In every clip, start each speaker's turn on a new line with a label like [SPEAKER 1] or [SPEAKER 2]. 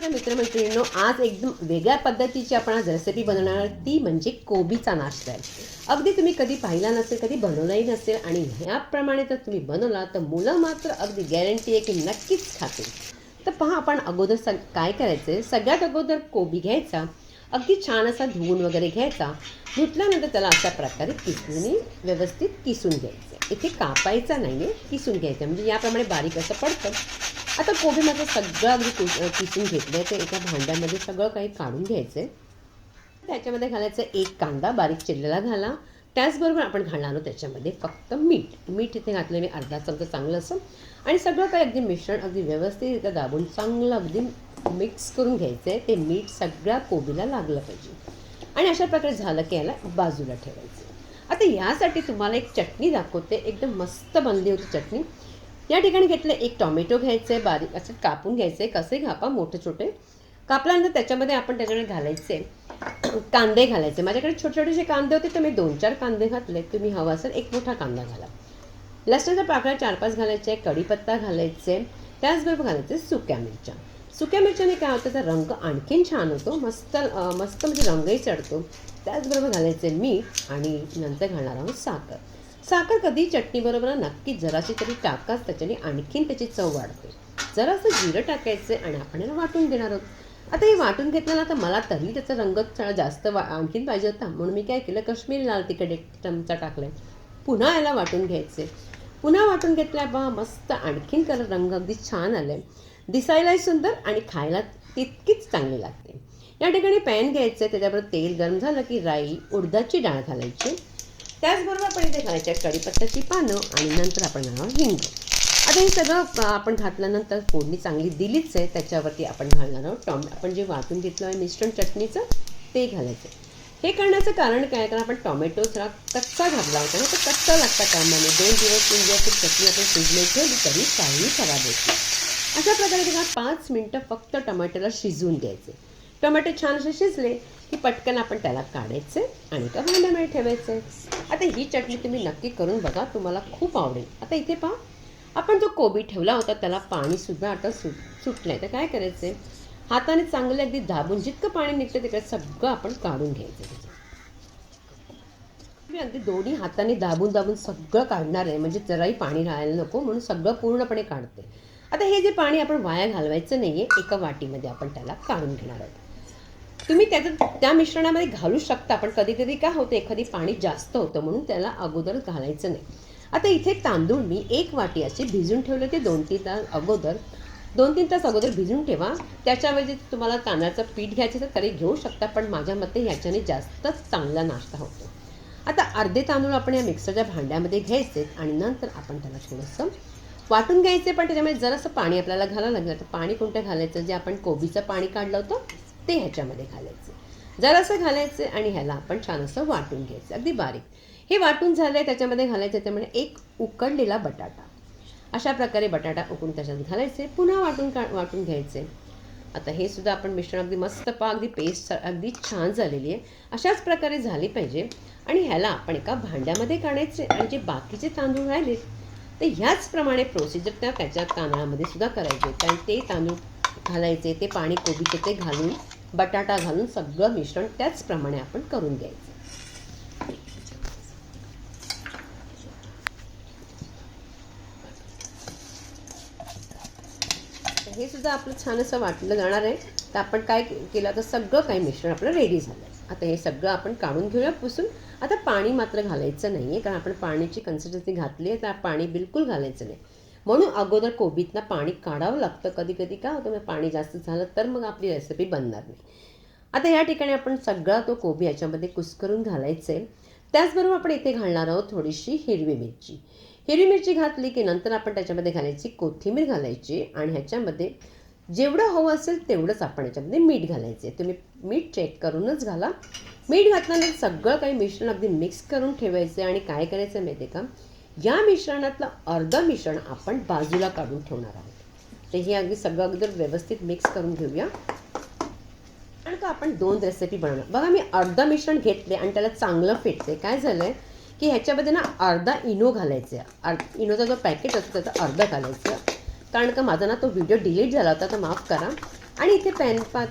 [SPEAKER 1] नमस्कार मित्रमैत्रिणींनो आज एकदम वेगळ्या पद्धतीची आपण आज रेसिपी बनवणार ती म्हणजे कोबीचा नाश्ता आहे. अगदी तुम्ही कधी पाहिला नसेल कधी बनवलाही नसेल आणि ह्याप्रमाणे जर तुम्ही बनवला तर मुलं मात्र अगदी गॅरंटी आहे की नक्कीच खातील. तर पहा आपण अगोदर सग काय करायचं आहे सगळ्यात अगोदर कोबी घ्यायचा. अगदी छान असा धुवून वगैरे घ्यायचा. धुतल्यानंतर त्याला अशा प्रकारे किसून व्यवस्थित किसून घ्यायचं. इथे कापायचा नाही आहे किसून घ्यायचं. म्हणजे याप्रमाणे बारीक असं पडतं. आता कोबी माझं सगळं अगदी कुस किसून घेतलं आहे ते एका भांड्यामध्ये सगळं काही काढून घ्यायचं आहे त्याच्यामध्ये घालायचं एक कांदा बारीक चिरलेला घाला. त्याचबरोबर आपण घालणार आहोत त्याच्यामध्ये फक्त मीठ. मीठ इथे घातलं मी अर्धा चमचा चांगलं असं. आणि सगळं काही अगदी मिश्रण अगदी व्यवस्थितरित्या दाबून चांगलं अगदी मिक्स करून घ्यायचं आहे ते मीठ सगळ्या कोबीला लागलं पाहिजे. आणि अशा प्रकारे झालं की याला बाजूला ठेवायचं. आता यासाठी तुम्हाला एक चटणी दाखवते. एकदम मस्त बनली होती चटणी. या ठिकाणी घेतलं एक टॉमॅटो घ्यायचं आहे बारीक असं कापून घ्यायचं आहे कसे कापा? मोठे छोटे. कापल्यानंतर त्याच्यामध्ये आपण त्याच्याकडे घालायचे कांदे घालायचे. माझ्याकडे छोटे छोटेसे कांदे होते तर मी दोन चार कांदे घातले. तुम्ही हवा असेल एक मोठा कांदा घाला. लसणाचा पाकळ्या चार पाच घालायचे. कढीपत्ता घालायचे. त्याचबरोबर घालायचे सुक्या मिरच्या. सुक्या मिरच्याने काय होतं तर रंग आणखीन छान होतो मस्त मस्त म्हणजे रंगही चढतो. त्याचबरोबर घालायचे मीठ आणि नंतर घालणार आहोत साखर. साखर कधी चटणीबरोबर नक्की जराशी तरी टाकाच त्याच्याने आणखीन त्याची चव वाढते. जरासं जिरं टाकायचं आणि आपण याला वाटून घेणार आहोत. आता हे वाटून घेतलं ना तर मला तरी त्याचा रंग थोडा जास्त वा आणखीन पाहिजे होता. म्हणून मी काय केलं काश्मीरी लाल तिकडे चमचा टाकला पुन्हा याला वाटून घ्यायचे पुन्हा वाटून घेतल्या बा मस्त आणखीन कलर रंग अगदी छान आले दिसायलाही सुंदर आणि खायला तितकीच चांगली लागते. या ठिकाणी पॅन घ्यायचं आहे त्याच्याबरोबर तेल गरम झालं की राई उडदाची डाळ घालायची. त्याचबरोबर आपण इथे घालायच्या कढीपत्त्याची पानं आणि नंतर आपण घालणार हिंग. आता हे सगळं आपण घातल्यानंतर फोडणी चांगली दिलीच आहे त्याच्यावरती आपण घालणार आहोत टॉम आपण जे वाटून घेतलं आहे मिश्रण चटणीचं ते घालायचं हे करण्याचं कारण काय कारण आपण टॉमॅटो जरा कच्चा घातला होता ना तर कच्चा लागता कामाने दोन दिवस तीन दिवस चटणी आपण फ्रीजमध्ये ठेवली तरी काहीही खराब होती अशा प्रकारे बघा पाच मिनटं फक्त टमाट्याला शिजवून द्यायचे. टमाटे छान असे शिजले की पटकन आपण त्याला काढायचे आणि एका भांड्यामध्ये ठेवायचे. आता ही चटणी तुम्ही नक्की करून बघा तुम्हाला खूप आवडेल. आता इथे पहा आपण जो कोबी ठेवला होता त्याला पाणीसुद्धा आता सुट सुटलं आहे तर काय करायचं? आहे हाताने चांगले अगदी दाबून जितकं पाणी निघतं तिकडे सगळं आपण काढून घ्यायचं. मी अगदी दोन्ही हाताने दाबून दाबून सगळं काढणार आहे. म्हणजे जराही पाणी राहायला नको म्हणून सगळं पूर्णपणे काढते. आता हे जे पाणी आपण वाया घालवायचं नाही आहे एका वाटीमध्ये आपण त्याला काढून घेणार आहोत. तुम्ही त्याचं त्या मिश्रणामध्ये घालू शकता पण कधी कधी काय होतं एखादी पाणी जास्त होतं म्हणून त्याला अगोदर घालायचं नाही. आता इथे तांदूळ मी एक वाटी असे भिजून ठेवले ते दोन तीन तास अगोदर. दोन तीन तास अगोदर भिजून ठेवा. त्याच्याऐवजी तुम्हाला तांदळाचं पीठ घ्यायचं तर तरी घेऊ शकता पण माझ्या मते ह्याच्याने जास्तच चांगला नाश्ता होतो. आता अर्धे तांदूळ आपण या मिक्सरच्या भांड्यामध्ये घ्यायचे आणि नंतर आपण त्याला थोडंसं वाटून घ्यायचे पण त्याच्यामध्ये जरासं पाणी आपल्याला घालावं लागलं तर पाणी कोणतं घालायचं? जे आपण कोबीचं पाणी काढलं होतं ते ह्याच्यामध्ये घालायचं. जरासं घालायचं आणि ह्याला आपण छान असं वाटून घ्यायचं. अगदी बारीक. हे वाटून झालं आहे त्याच्यामध्ये घालायचं त्याच्यामध्ये एक उकडलेला बटाटा. अशा प्रकारे बटाटा उकडून त्याच्यात घालायचे पुन्हा वाटून का वाटून घ्यायचे. आता हे सुद्धा आपण मिश्रण अगदी मस्त पा अगदी पेस्ट अगदी छान झालेली आहे. अशाच प्रकारे झाली पाहिजे. आणि ह्याला आपण एका भांड्यामध्ये काढायचे आणि जे बाकीचे तांदूळ राहिले तर ह्याचप्रमाणे प्रोसिजर त्या त्याच्या तांदळामध्ये सुद्धा करायचे. कारण ते तांदूळ घालायचे ते पाणी कोबीचे ते घालून बटाटा घालून सगळं मिश्रण त्याचप्रमाणे आपण करून घ्यायचं. तर हे सुद्धा आपलं छान असं वाटलं जाणार आहे. तर आपण काय केलं? तर सगळं काही मिश्रण आपलं रेडी झालं आहे आता हे सगळं आपण काढून घेऊया पुसून. आता पाणी मात्र घालायचं नाही आहे कारण आपण पाण्याची कन्सिस्टन्सी घातली आहे तर पाणी बिलकुल घालायचं नाही. म्हणून अगोदर कोबीतनं पाणी काढावं लागतं कधी कधी का होतं? पाणी जास्त झालं तर मग आपली रेसिपी बनणार नाही. आता या ठिकाणी आपण सगळा तो कोबी याच्यामध्ये कुस्करून घालायचं आहे त्याचबरोबर आपण इथे घालणार आहोत थोडीशी हिरवी मिरची. हिरवी मिरची घातली की नंतर आपण त्याच्यामध्ये घालायची कोथिंबीर घालायची आणि ह्याच्यामध्ये जेवढं हवं असेल तेवढंच आपण याच्यामध्ये मीठ घालायचे तुम्ही मीठ चेक करूनच घाला. मीठ घातल्यानंतर सगळं काही मिश्रण अगदी मिक्स करून ठेवायचं आणि काय करायचं माहिती आहे का? या मिश्रणातलं अर्ध मिश्रण आपण बाजूला काढून ठेवणार आहोत. तर हे अगदी सगळं अगोदर व्यवस्थित मिक्स करून घेऊया. कारण का आपण दोन रेसिपी बनवणार. बघा मी अर्ध मिश्रण घेतले आणि त्याला चांगलं फेटते काय झालं आहे की ह्याच्यामध्ये ना अर्धा इनो घालायचं आहे अर्ध इनोचा जो पॅकेट असतो त्याचा अर्धा घालायचं कारण का माझा ना तो व्हिडिओ डिलीट झाला होता तर माफ करा. आणि इथे पॅन पात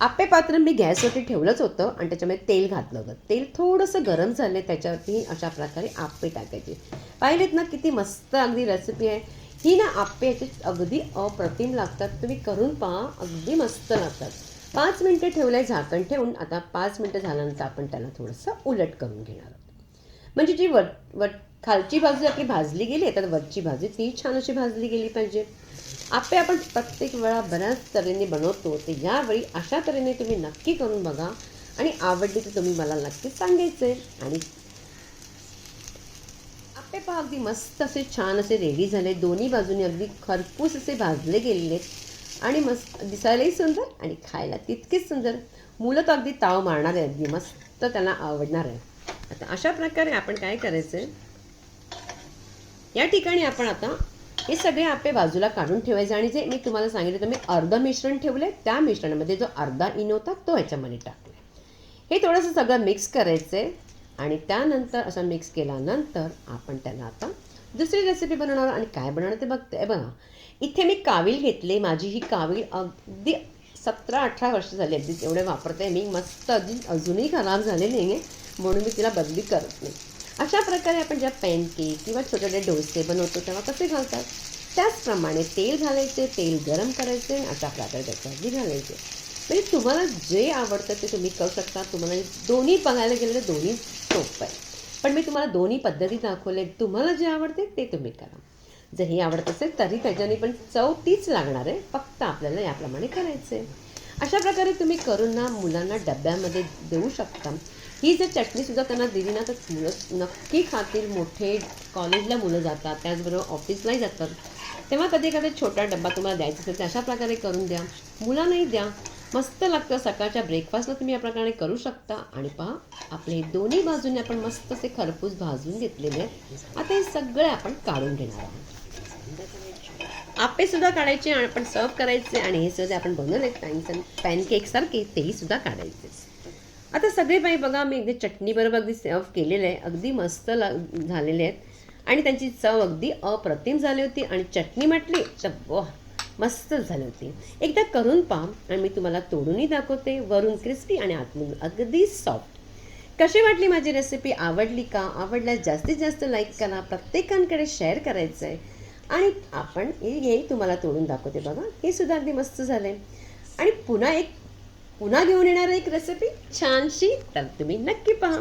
[SPEAKER 1] आप्पे पात्र मी गॅसवरती ठेवलंच होतं आणि त्याच्यामध्ये तेल घातलं होतं. तेल थोडंसं गरम झालं त्याच्यावरती अशा प्रकारे आप्पे टाकायचे. पाहिलेत ना किती मस्त अगदी रेसिपी आहे. ही ना आप्पे याची अगदी अप्रतिम लागतात. तुम्ही करून पहा अगदी मस्त लागतात. पाच मिनटं ठेवलंय झाकण ठेवून आता पाच मिनटं झाल्यानंतर आपण त्याला थोडंसं उलट करून घेणार आहोत. म्हणजे जी वट वट खालची बाजू आपली भाजली गेली तर वरची भाजी ती छान अशी भाजली गेली पाहिजे. आप्पे आपण प्रत्येक वेळा बऱ्याच तऱ्हेने बनवतो ते यावेळी अशा तऱ्हेने तुम्ही नक्की करून बघा आणि आवडली तर तुम्ही मला नक्की सांगायचे आणि आप्पे पहा अगदी मस्त असे छान असे रेडी झाले. दोन्ही बाजूने अगदी खरपूस असे भाजले गेलेले आणि मस्त दिसायलाही सुंदर आणि खायला तितकेच सुंदर. मुलं तर अगदी ताव मारणार आहे अगदी मस्त त्यांना आवडणार आहे. आता अशा प्रकारे आपण काय करायचं या ठिकाणी आपण आता हे सगळे आपे बाजूला काढून ठेवायचे आणि जे मी तुम्हाला सांगितलं तर मी अर्ध मिश्रण ठेवलं त्या मिश्रणामध्ये जो अर्धा इनो होता तो ह्याच्यामध्ये टाकला. हे थोडंसं सगळं मिक्स करायचं आहे आणि त्यानंतर असं मिक्स केल्यानंतर आपण त्याला आता दुसरी रेसिपी बनवणार आणि काय बनवणार ते बघते. बघा. इथे मी कावील घेतले. माझी ही कावील अगदी सतरा अठरा वर्ष झाली अगदी एवढे वापरते मी. मस्त अगदी अजूनही खराब झालेली नाही आहे म्हणून मी तिला बदली करत नाही. अशा प्रकारे आपण ज्या पॅनकेक किंवा छोटे छोटे डोसे बनवतो तेव्हा कसे घालतात? त्याचप्रमाणे तेल घालायचे तेल गरम करायचे अशा प्रकारे त्याच्यावरती घालायचे. म्हणजे तुम्हाला जे आवडतं ते तुम्ही करू शकता. तुम्हाला दोन्ही बघायला गेलं तर दोन्ही सोपं आहे. पण मी तुम्हाला दोन्ही पद्धती दाखवले तुम्हाला जे आवडते ते तुम्ही करा. जर हे आवडत असेल तरी त्याच्याने पण चव तीच लागणार आहे. फक्त आपल्याला याप्रमाणे करायचं आहे अशा प्रकारे तुम्ही करून ना मुलांना डब्यामध्ये देऊ शकता. ही जर चटणीसुद्धा त्यांना दिली ना तर मुलं नक्की खातील. मोठे कॉलेजला मुलं जातात त्याचबरोबर ऑफिसलाही जातात. तेव्हा कधी एखादा छोटा डब्बा तुम्हाला द्यायचा असेल तर अशा प्रकारे करून द्या. मुलांनाही द्या. मस्त लागतं. सकाळच्या ब्रेकफास्टला तुम्ही या प्रकारे करू शकता. आणि पहा आपले दोन्ही बाजूने आपण मस्त असे खरपूस भाजून घेतलेले आहेत. आता हे सगळे आपण काढून घेणार आहोत. आपेसुद्धा काढायचे आणि आपण सर्व करायचे आणि हे सुद्धा आपण बनवले पॅन पॅनकेकसारखे तेही सुद्धा काढायचे आता सगळे बाई बघा मी अगदी चटणीबरोबर अगदी सर्व केलेले आहे. अगदी मस्त ला झालेले आहेत. आणि त्यांची चव अगदी अप्रतिम झाली होती आणि चटणी म्हटली तर वा मस्त झाली होती. एकदा करून पहा आणि मी तुम्हाला तोडूनही दाखवते. वरून क्रिस्पी आणि आतमधून अगदी सॉफ्ट कशी वाटली माझी रेसिपी आवडली का? आवडल्यास जास्तीत जास्त लाईक करा. प्रत्येकांकडे शेअर करायचं आहे आणि आपण हे तुम्हाला तोडून दाखवते बघा. हे सुद्धा अगदी मस्त झालं आणि पुन्हा एक पुन्हा घेऊन येणार एक रेसिपी छानशी. तर तुम्ही नक्की पहा.